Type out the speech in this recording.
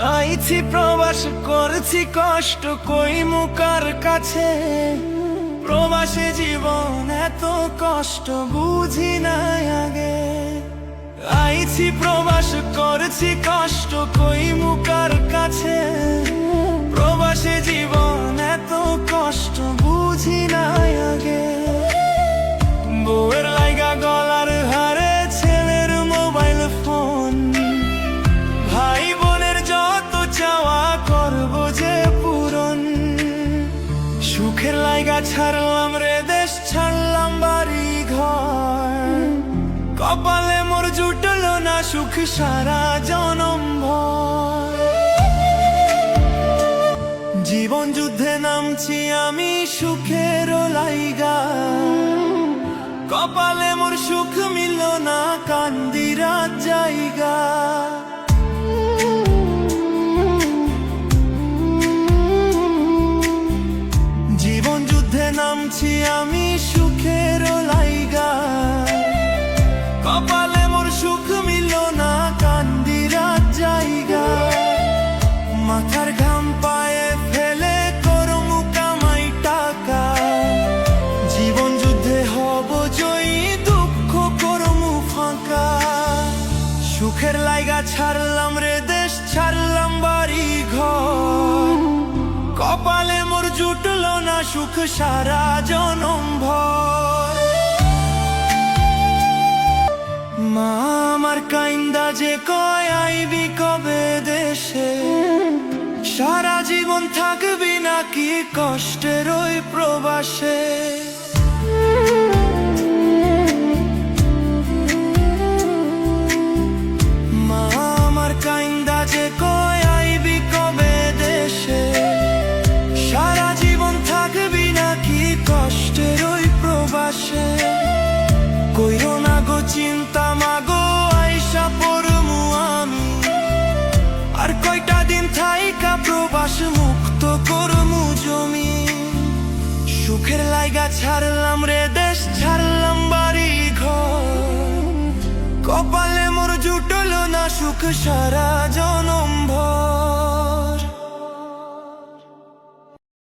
আইছি প্রবাস, করছি কষ্ট, কই মুকার কাছে? প্রবাসে জীবন এত কষ্ট, বুঝি নাই আগে। আইছি প্রবাস, করছি কষ্ট, কই মুকার কাছে? সুখের লাইগা ছাড়লাম রে, দেশ ছাড়লাম বাড়ি ঘর কপালে মোর জুটলো না সুখ সারা জনম জীবন যুদ্ধে নামছি আমি সুখের লাইগা। কপালে মোর সুখ মিল না কান্দিরা জায়গা। নামছি আমি সুখের লাইগা। কপালে মোর সুখ মিল না কান্দিরা জায়গা। মাথার ঘাম পায়ে ফেলে করমু কামাই টাকা। জীবন যুদ্ধে হব জয়ী, দুঃখ করমু ফাঁকা। সুখের লাইগা ছাড়লাম রে দেশ, ছাড়লাম বাড়ি ঘর। কপালে মোর জুটলো না সুখ সারা জনম ভর। মা আমার কাইন্দা যে কয় আইবি কবে দেশে? সারা জীবন থাকবি নাকি কষ্টের ওই প্রবাসে? চিন্তা আর দিন থাইকা প্রবাস মুক্ত করমু জমি। সুখের লাইগা ছাড়লাম রে দেশ, ছাড়লাম বাড়ি ঘর। কপালে মোর জুটলো না সুখ সারা জন।